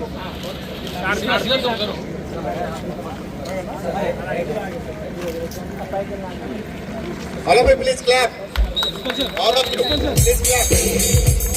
You, please clap. All of you, please clap.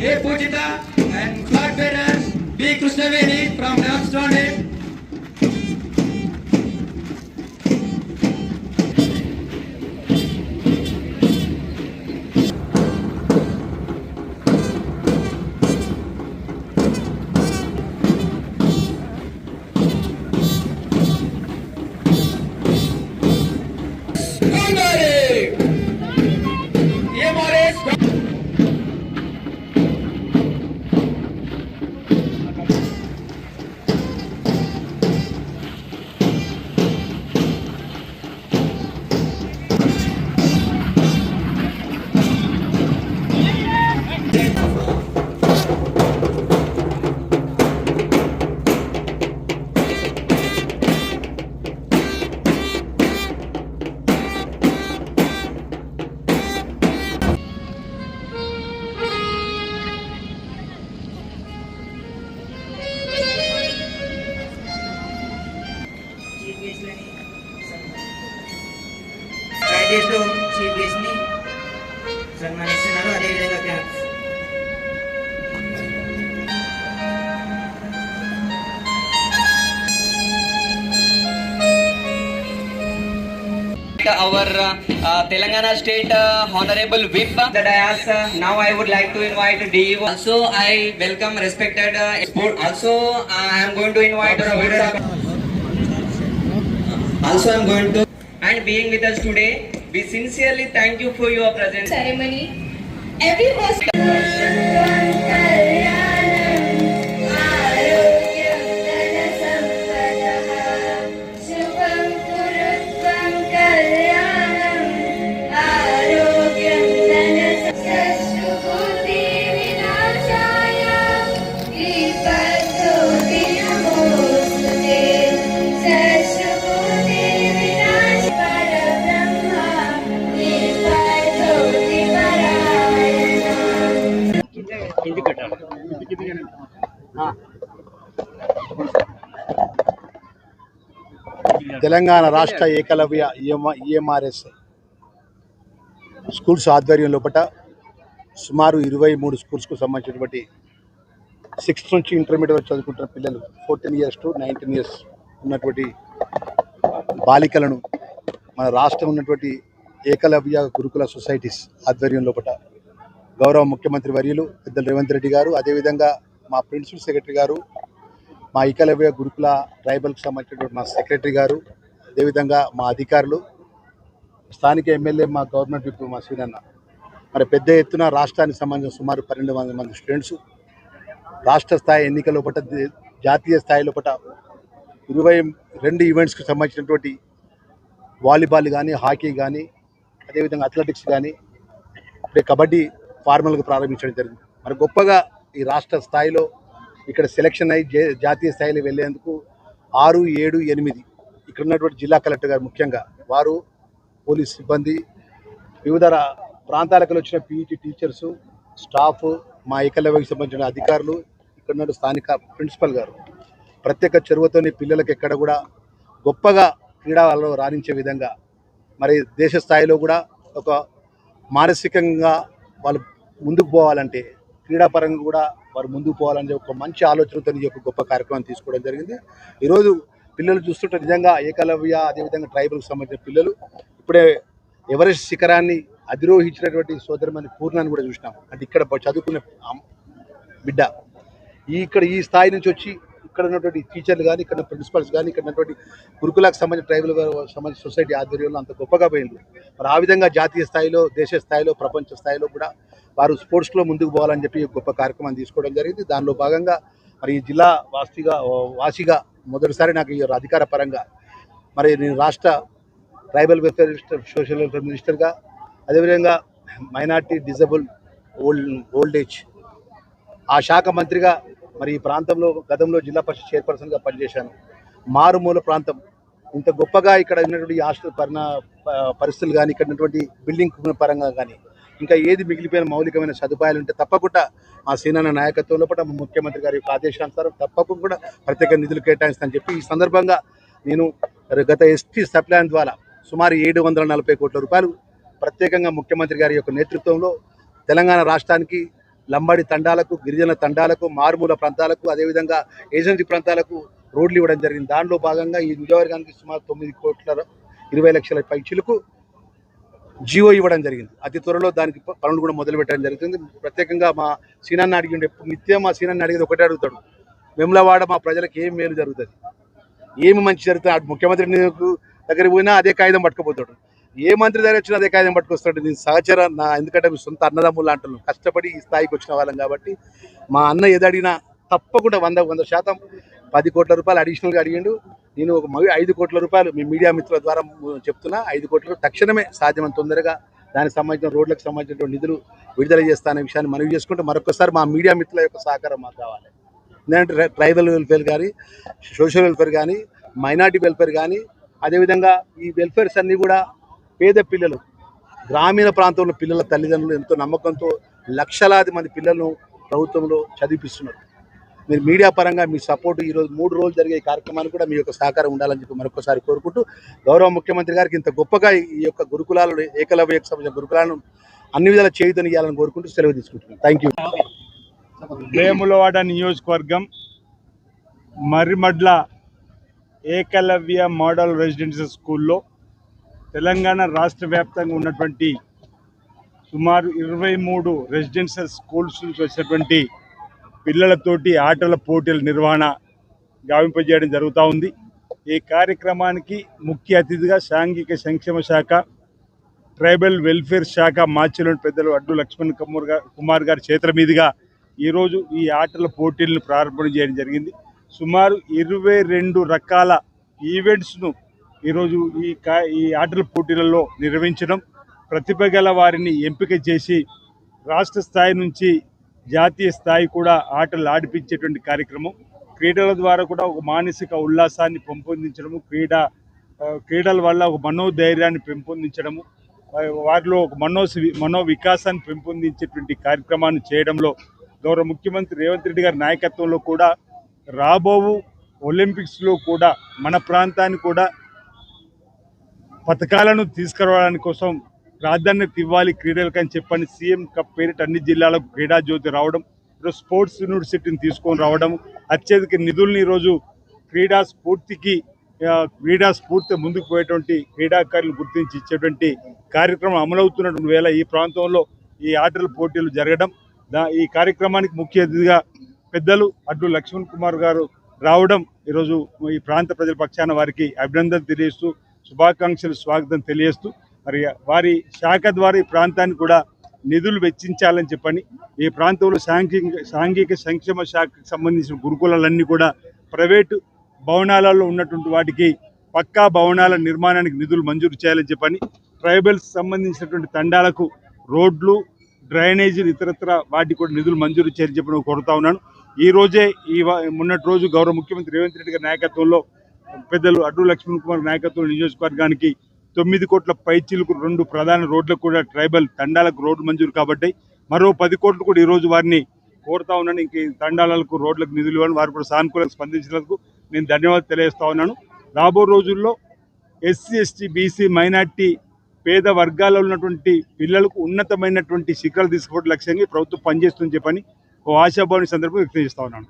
A Pujita, and flag bearers B. Krishnaveni from Ramstone. EMRS సన్మానిస్తున్నారు అదేవిధంగా caps Our uh, uh, Telangana State uh, Honorable Whip. That I ask. Uh, now I would like to invite DEO. Also, I welcome respected uh, sport. Also, uh, I am going to invite. also, I am going to. And being with us today, we sincerely thank you for your presence. ceremony. Every host. Telangana రాష్ట్ర Eklavya EMRS schools ఆధ్వర్యం లోపల సుమారు ఇరవై మూడు స్కూల్స్కు సంబంధించినటువంటి sixth నుంచి intermediate చదువుకుంటున్న పిల్లలు fourteen years to nineteen years ఉన్నటువంటి బాలికలను మన రాష్ట్రం ఉన్నటువంటి ఏకలవ్య గురుకుల సొసైటీస్ ఆధ్వర్యం లోపల గౌరవ ముఖ్యమంత్రి వర్యులు పెద్దలు రేవంత్ రెడ్డి గారు అదేవిధంగా మా ప్రిన్సిపల్ సెక్రటరీ గారు మా ఏకలవ్య గురుకుల ట్రైబల్కి సంబంధించినటువంటి మా సెక్రటరీ గారు అదేవిధంగా మా అధికారులు స్థానిక ఎమ్మెల్యే మా గవర్నమెంట్ విప్ మా శ్రీనన్న మరి పెద్ద ఎత్తున రాష్ట్రానికి సంబంధించిన సుమారు పన్నెండు వందల మంది స్టూడెంట్స్ రాష్ట్ర స్థాయి ఎన్నికల పట్ల జాతీయ స్థాయిలో లోపల ఇరవై రెండు ఈవెంట్స్కి సంబంధించినటువంటి వాలీబాల్ కానీ హాకీ కానీ అదేవిధంగా అథ్లెటిక్స్ కానీ అప్పుడే కబడ్డీ ఫార్మల్గా ప్రారంభించడం జరిగింది. మరి గొప్పగా ఈ రాష్ట్ర స్థాయిలో ఇక్కడ సెలక్షన్ అయ్యి జే- జాతీయ స్థాయిలో వెళ్ళేందుకు ఆరు ఏడు ఎనిమిది ఇక్కడ ఉన్నటువంటి జిల్లా కలెక్టర్ గారు ముఖ్యంగా వారు పోలీస్ సిబ్బంది వివిధ ప్రాంతాలకు వచ్చిన పీఈటీ టీచర్స్ స్టాఫ్ మా ఏకలవ్యకి సంబంధించిన అధికారులు ఇక్కడ ఉన్న స్థానిక ప్రిన్సిపల్ గారు. ప్రత్యేక చొరవతోని పిల్లలకు ఎక్కడ కూడా గొప్పగా క్రీడలలో రాణించే విధంగా మరి దేశ స్థాయిలో కూడా ఒక మానసికంగా వాళ్ళు ముందుకు పోవాలంటే క్రీడాపరంగా కూడా వారు ముందుకు పోవాలని ఒక మంచి ఆలోచనతో ఈ యొక్క గొప్ప కార్యక్రమం తీసుకోవడం జరిగింది. ఈరోజు పిల్లలు చూస్తుంటే నిజంగా ఏకలవ్య అదేవిధంగా ట్రైబల్కి సంబంధించిన పిల్లలు ఇప్పుడే ఎవరెస్ట్ శిఖరాన్ని అధిరోహించినటువంటి సోదరమని పూర్ణాన్ని కూడా చూసినాం. అంటే ఇక్కడ చదువుకునే బిడ్డ. ఈ ఇక్కడ ఈ స్థాయి నుంచి వచ్చి ఇక్కడ ఉన్నటువంటి టీచర్లు కానీ ఇక్కడ ప్రిన్సిపల్స్ కానీ ఇక్కడ ఉన్నటువంటి గురుకులకు సంబంధించిన ట్రైబల్ సంబంధించిన సొసైటీ ఆధ్వర్యంలో అంత గొప్పగా పోయింది. మరి ఆ విధంగా జాతీయ స్థాయిలో దేశ స్థాయిలో ప్రపంచ స్థాయిలో కూడా వారు స్పోర్ట్స్లో ముందుకు పోవాలని చెప్పి గొప్ప కార్యక్రమం తీసుకోవడం జరిగింది. దానిలో భాగంగా మరి ఈ జిల్లా వాసిగా వాసిగా మొదటిసారి నాకు ఈ అధికార పరంగా మరి నేను రాష్ట్ర tribal welfare minister social welfare మినిస్టర్గా అదేవిధంగా minority disable old old age ఆ శాఖ మంత్రిగా మరి ఈ ప్రాంతంలో గతంలో జిల్లా పరిషత్ చైర్పర్సన్గా పనిచేశాను. మారుమూల ప్రాంతం. ఇంత గొప్పగా ఇక్కడ ఉన్నటువంటి హాస్టల్ పరిణ ప- పరిస్థితులు కానీ ఇక్కడ ఉన్నటువంటి బిల్డింగ్ పరంగా కానీ ఇంకా ఏది మిగిలిపోయిన మౌలికమైన సదుపాయాలు ఉంటే తప్పకుండా మా సేనాన నాయకత్వంలో కూడా ముఖ్యమంత్రి గారి యొక్క ఆదేశానుసారం తప్పకుండా కూడా ప్రత్యేక నిధులు కేటాయిస్తానని చెప్పి ఈ సందర్భంగా నేను గత ఎస్టీ సప్లాన్ ద్వారా సుమారు ఏడు వందల నలభై కోట్ల రూపాయలు ప్రత్యేకంగా ముఖ్యమంత్రి గారి యొక్క నేతృత్వంలో తెలంగాణ రాష్ట్రానికి లంబాడి తండాలకు గిరిజన తండాలకు మారుమూల ప్రాంతాలకు అదేవిధంగా ఏజెన్సీ ప్రాంతాలకు రోడ్లు ఇవ్వడం జరిగింది. దానిలో భాగంగా ఈ నియోజకవర్గానికి సుమారు తొమ్మిది కోట్ల ఇరవై లక్షల పైచిలకు జియో ఇవ్వడం జరిగింది. అతి త్వరలో దానికి పనులు కూడా మొదలు పెట్టడం జరుగుతుంది. ప్రత్యేకంగా మా సీనాన్ని అడిగి ఉండే నిత్యం మా సీనాన్ని అడిగేది ఒకటే అడుగుతాడు. వెమ్లవాడ మా ప్రజలకు ఏం మేలు జరుగుతుంది? ఏమి మంచి జరుగుతుంది? అటు ముఖ్యమంత్రి దగ్గరికి పోయినా అదే కాగితం పట్టుకుపోతాడు. ఏ మంత్రి దగ్గర వచ్చినా అదే కాగితం పట్టుకొస్తాడు. నేను సహచర నా ఎందుకంటే మీ సొంత అన్నదమ్ములు అంటున్నాను కష్టపడి ఈ స్థాయికి వచ్చిన వాళ్ళం కాబట్టి మా అన్న ఏదడిగినా తప్పకుండా వంద వంద శాతం పది కోట్ల రూపాయలు అడిషనల్గా అడిగిండు. నేను ఒక మవి ఐదు కోట్ల రూపాయలు మీ మీడియా మిత్రుల ద్వారా చెప్తున్నా. ఐదు కోట్లు తక్షణమే సాధ్యమైన తొందరగా దానికి సంబంధించిన రోడ్లకు సంబంధించిన నిధులు విడుదల చేస్తానే విషయాన్ని మనవి చేసుకుంటూ మరొకసారి మా మీడియా మిత్రుల యొక్క సహకారం మాకు కావాలి. ఎందుకంటే ట్రైబల్ వెల్ఫేర్ కానీ సోషల్ వెల్ఫేర్ కానీ మైనార్టీ వెల్ఫేర్ కానీ అదేవిధంగా ఈ వెల్ఫేర్స్ అన్నీ కూడా పేద పిల్లలు గ్రామీణ ప్రాంతంలో పిల్లల తల్లిదండ్రులు ఎంతో నమ్మకంతో లక్షలాది మంది పిల్లలను ప్రభుత్వంలో చదివిపిస్తున్నారు. మీరు మీడియా పరంగా మీ సపోర్ట్ ఈరోజు మూడు రోజులు జరిగే ఈ కార్యక్రమానికి కూడా మీ యొక్క సహకారం ఉండాలని చెప్పి మరొకసారి కోరుకుంటూ గౌరవ ముఖ్యమంత్రి గారికి ఇంత గొప్పగా ఈ యొక్క గురుకులాలు ఏకలవ్యకు సంబంధించిన గురుకులాలను అన్ని విధాల చేయుతనియాలని కోరుకుంటూ సెలవు తీసుకుంటున్నాను. థ్యాంక్ యూ వేములవాడ నియోజకవర్గం మర్రిమడ్ల ఏకలవ్య మోడల్ రెసిడెన్షియల్ స్కూల్లో తెలంగాణ రాష్ట్ర వ్యాప్తంగా ఉన్నటువంటి సుమారు ఇరవై మూడు రెసిడెన్షియల్ స్కూల్స్ నుంచి వచ్చినటువంటి పిల్లలతోటి ఆటల పోటీల నిర్వహణ గావింపజేయడం జరుగుతూ ఉంది. ఈ కార్యక్రమానికి ముఖ్య అతిథిగా సాంఘిక సంక్షేమ శాఖ ట్రైబల్ వెల్ఫేర్ శాఖ మాచిలోని పెద్దలు అడ్డు లక్ష్మణ్ కుమార్ గారు కుమార్ గారి చేతుల మీదుగా ఈరోజు ఈ ఆటల పోటీలను ప్రారంభం చేయడం జరిగింది. సుమారు ఇరవై రెండు రకాల ఈవెంట్స్ను ఈరోజు ఈ కా ఈ ఆటల పోటీలలో నిర్వహించడం ప్రతిభ గల వారిని ఎంపిక చేసి రాష్ట్ర స్థాయి నుంచి జాతీయ స్థాయి కూడా ఆటలు ఆడిపించేటువంటి కార్యక్రమం. క్రీడల ద్వారా కూడా ఒక మానసిక ఉల్లాసాన్ని పెంపొందించడము క్రీడా క్రీడల వల్ల ఒక మనోధైర్యాన్ని పెంపొందించడము వారిలో ఒక మనో మనో వికాసాన్ని పెంపొందించేటువంటి కార్యక్రమాన్ని చేయడంలో గౌరవ ముఖ్యమంత్రి రేవంత్ రెడ్డి గారి నాయకత్వంలో కూడా రాబోవు ఒలింపిక్స్లో కూడా మన ప్రాంతాన్ని కూడా పథకాలను తీసుకురావడానికి కోసం ప్రాధాన్యత ఇవ్వాలి క్రీడలకు అని చెప్పని సీఎం కప్ పేరిట అన్ని జిల్లాలకు క్రీడా జ్యోతి రావడం ఈరోజు స్పోర్ట్స్ యూనివర్సిటీని తీసుకొని రావడం అత్యధిక నిధుల్ని ఈరోజు క్రీడా స్ఫూర్తికి క్రీడా స్ఫూర్తి ముందుకు పోయేటువంటి క్రీడాకారులు గుర్తించి ఇచ్చేటువంటి కార్యక్రమం అమలవుతున్నటువంటి వేళ ఈ ప్రాంతంలో ఈ ఆటల పోటీలు జరగడం దా ఈ కార్యక్రమానికి ముఖ్య అతిథిగా పెద్దలు అడ్డు లక్ష్మణ్ కుమార్ గారు రావడం ఈరోజు ఈ ప్రాంత ప్రజల పక్షాన వారికి అభినందన తెలియజేస్తూ శుభాకాంక్షలు స్వాగతం తెలియజేస్తూ మరి వారి శాఖ ద్వారా ఈ ప్రాంతానికి కూడా నిధులు వెచ్చించాలని చెప్పని ఈ ప్రాంతంలో సాంఘిక సాంఘిక సంక్షేమ శాఖకు సంబంధించిన గురుకులాలన్నీ కూడా ప్రైవేటు భవనాలలో ఉన్నటువంటి వాటికి పక్కా భవనాల నిర్మాణానికి నిధులు మంజూరు చేయాలని చెప్పని ట్రైబల్స్ సంబంధించినటువంటి తండాలకు రోడ్లు డ్రైనేజీలు ఇతరత్ర వాటికి కూడా నిధులు మంజూరు చేయాలని చెప్పి కోరుతా ఉన్నాను. ఈ రోజే ఈ మొన్నటి రోజు గౌరవ ముఖ్యమంత్రి రేవంత్ రెడ్డి గారి నాయకత్వంలో పెద్దలు అడ్డు లక్ష్మణ్ కుమార్ నాయకత్వం నియోజకవర్గానికి తొమ్మిది కోట్ల పైచీలకు రెండు ప్రధాన రోడ్లకు కూడా ట్రైబల్ తండాలకు రోడ్లు మంజూరు కాబట్టి మరో పది కోట్లు కూడా ఈరోజు వారిని కోరుతా ఉన్నాను. ఇంక తండాలకు రోడ్లకు నిధులు ఇవ్వని వారు కూడా సానుకూలంగా స్పందించినందుకు నేను ధన్యవాదాలు తెలియజేస్తా ఉన్నాను. రాబో రోజుల్లో ఎస్సీ ఎస్టీ బీసీ మైనార్టీ పేద వర్గాల్లో ఉన్నటువంటి పిల్లలకు ఉన్నతమైనటువంటి శిఖరాలు తీసుకోవడం లక్ష్యంగా ప్రభుత్వం పనిచేస్తుందని చెప్పని ఓ ఆశాభావాన్ని సందర్భంగా వ్యక్తం చేస్తా ఉన్నాను.